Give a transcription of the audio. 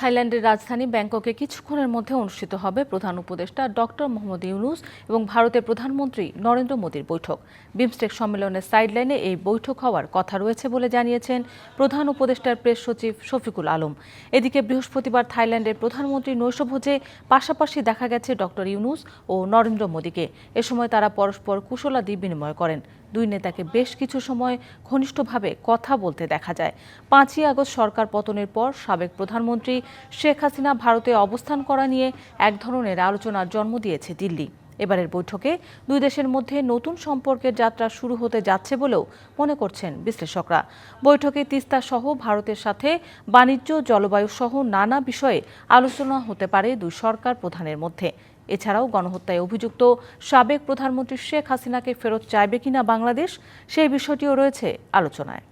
থাইল্যান্ডের রাজধানী ব্যাংককে কিছুক্ষণের মধ্যে অনুষ্ঠিত হবে প্রধান উপদেষ্টা ডক্টর মোহাম্মদ ইউনুস এবং ভারতের প্রধানমন্ত্রী নরেন্দ্র মোদীর বৈঠক। বিমস্টেক সম্মেলনের সাইডলাইনে এই বৈঠক হওয়ার কথা রয়েছে বলে জানিয়েছেন প্রধান উপদেষ্টার প্রেস সচিব শফিকুল আলম। এদিকে বৃহস্পতিবার থাইল্যান্ডের প্রধানমন্ত্রী নৈশভোজে পাশাপাশি দেখা গেছে ডক্টর ইউনুস ও নরেন্দ্র মোদীকে। এ সময় তারা পরস্পর কুশলাদি বিনিময় করেন। দুই নেতাকে বেশ কিছু সময় ঘনিষ্ঠভাবে কথা বলতে দেখা যায়। পাঁচই আগস্ট সরকার পতনের পর সাবেক প্রধানমন্ত্রী শেখ হাসিনা ভারতে অবস্থান করা নিয়ে এক ধরনের আলোচনার জন্ম দিয়েছে দিল্লি। এবারের বৈঠকে দুই দেশের মধ্যে নতুন সম্পর্কের যাত্রা শুরু হতে যাচ্ছে বলেও মনে করছেন বিশ্লেষকরা। বৈঠকে তিস্তা সহ ভারতের সাথে বাণিজ্য, জলবায়ু সহ নানা বিষয়ে আলোচনা হতে পারে দুই সরকার প্রধানের মধ্যে। এছাড়াও গণহত্যায় অভিযুক্ত সাবেক প্রধানমন্ত্রী শেখ হাসিনাকে ফেরত চাইবে কিনা বাংলাদেশ, সেই বিষয়টিও রয়েছে আলোচনায়।